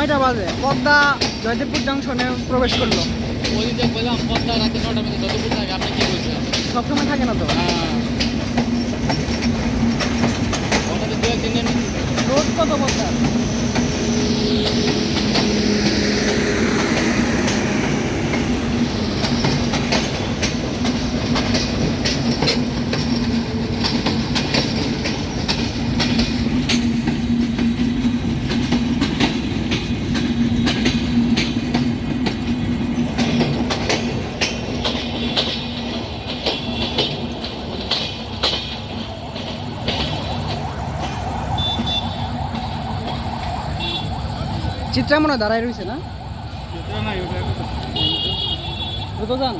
কয়টা বাজে। পদ্মা জয়দেবপুর জাংশনে প্রবেশ করল। ওই যে বললাম পদ্মা রাতে নটা মধ্যে যতটুকু থাকে। আপনি কি বলছেন? সবসময় থাকে না তো? হ্যাঁ। রোদ কত পদ্মা? চিত্রা মনে দাঁড়ায় রয়েছে না? নাই ওটা যান